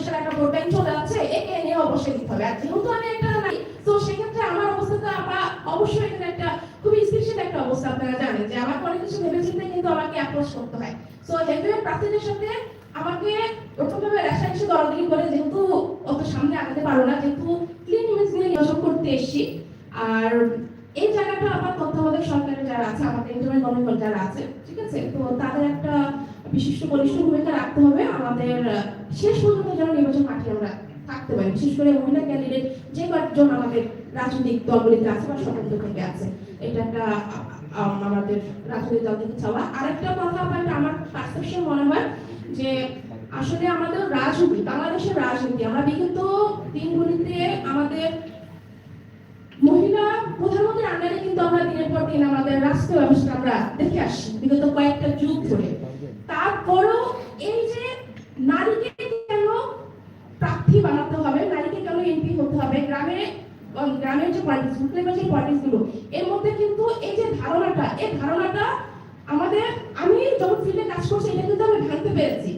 বাংলাদেশের একটা vote bank চলে যাচ্ছে একে নিয়ে অবশ্যই দিতে হবে। আর যেহেতু আমি একটা নারী, তো সেক্ষেত্রে আমার অবস্থাটা আমরা অবশ্যই এখানে একটা খুবই স্থিতিশীল একটা অবস্থা, আপনারা জানেন যে আমাকে অনেক কিছু ভেবে চিন্তে কিন্তু আমাকে অ্যাপ্রোচ করতে হয়। সো হেভিওয়েট প্রার্থীদের সাথে আমাকে প্রথমভাবে রেশারেশি দরদারি করে, যেহেতু অত সামনে আগাতে পারো না, যেহেতু ক্লিন ইমেজ নিয়ে নির্বাচন করতে এসেছি, আর এই জায়গাটা আমার তত্ত্বাবধায়ক সরকারের যারা আছে, আমাদের ইন্টারনেট গভর্নমেন্ট যারা আছে, ঠিক আছে? তো তাদের একটা বিশিষ্ট বলিষ্ঠ ভূমিকা রাখতে হবে। আমাদের শেষ পর্যন্ত যেন নির্বাচন মাঠে আমরা থাকতে পারি। বিশেষ করে মহিলা ক্যান্ডিডেট যে কয়েকজন আমাদের রাজনৈতিক দলগুলিতে আছে বা স্বতন্ত্র থেকে আছে। এটা একটা আমাদের রাজনৈতিক দল থেকে চাওয়া। আরেকটা কথা আমার আমার পার্সেপশন মনে হয় যে আসলে আমাদের রাজনীতি, বাংলাদেশের রাজনীতি, আমরা বিগত দিনগুলিতে আমাদের মহিলা প্রধানমন্ত্রীর আন্ডারে কিন্তু আমরা দিনের পর দিন আমাদের রাষ্ট্র ব্যবস্থা আমরা দেখে আসছি। বিগত কয়েকটা যুগ ধরে। তারপরও এই যে নারীকে কেন প্রার্থী বানাতে হবে, নারীকে কেন এমপি হতে হবে, গ্রামে, গ্রামের যে পলিটিক্স লেভেল যে পলিটিক্স এর মধ্যে কিন্তু এই যে ধারণাটা, এই ধারণাটা আমাদের, আমি যখন ফিল্ডে কাজ করছি, এটা কিন্তু আমি ভাঙতে পেরেছি।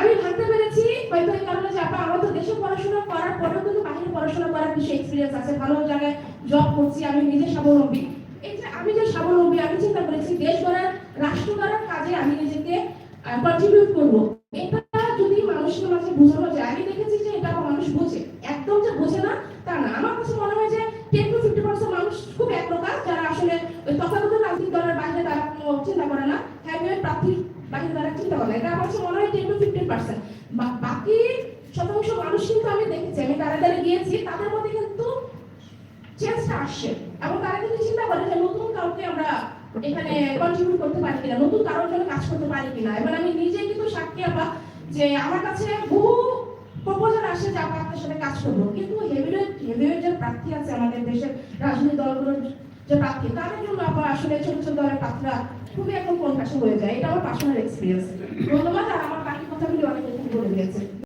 আমি ভাঙতে পেরেছি, হয়তো এই কারণে যে আপা আমার তো দেশে পড়াশোনা করার পরেও কিন্তু বাইরে পড়াশোনা করার কিছু এক্সপিরিয়েন্স আছে, ভালো জায়গায় জব করছি, আমি নিজে স্বাবলম্বী। এই যে আমি যে স্বাবলম্বী, আমি চিন্তা করেছি, দেশ গড়ার রাষ্ট্র গড়ার কাজে আমি নিজেকে কন্ট্রিবিউট করব। এটা যদি মানুষের মাঝে বোঝানো যায়, আমি দেখেছি যে এটা মানুষ বোঝে। একদম যে বোঝে না, তা না। আমার কাছে মনে হয় যে টেন টু ফিফটি পার্সেন্ট মানুষ খুব এক যারা আসলে ওই তথাগত রাজনৈতিক দলের বাইরে তারা কোনো চিন্তা করে না। হ্যাভিওয়েট প্রার্থীর বাইরে তারা চিন্তা করে না। এটা আমার কাছে মনে হয় টেন টু ফিফটিন পার্সেন্ট বাকি শতাংশ মানুষ কিন্তু আমি দেখেছি, আমি তারা গিয়েছি, তাদের মধ্যে কিন্তু চেঞ্জটা আসছে। এবং তারা কিন্তু যে নতুন কাউকে আমরা এখানে কন্ট্রিবিউট করতে পারি কিনা, নতুন কারোর জন্য কাজ করতে পারি কিনা, এবার আমি নিজে কিন্তু সাক্ষী আপা যে আমার কাছে বহু প্রপোজাল আসে যে আপা আপনার সাথে কাজ করব। কিন্তু হেভিওয়েট হেভিওয়েট যে প্রার্থী আছে আমাদের দেশের রাজনৈতিক দলগুলোর যে প্রার্থী, তাদের জন্য আপা আসলে ছোট ছোট দলের প্রার্থীরা খুবই এখন কোন হয়ে যায়। এটা আমার পার্সোনাল এক্সপিরিয়েন্স ধন্যবাদ, আর আমার বাকি কথাগুলি অনেক বলে দিয়েছে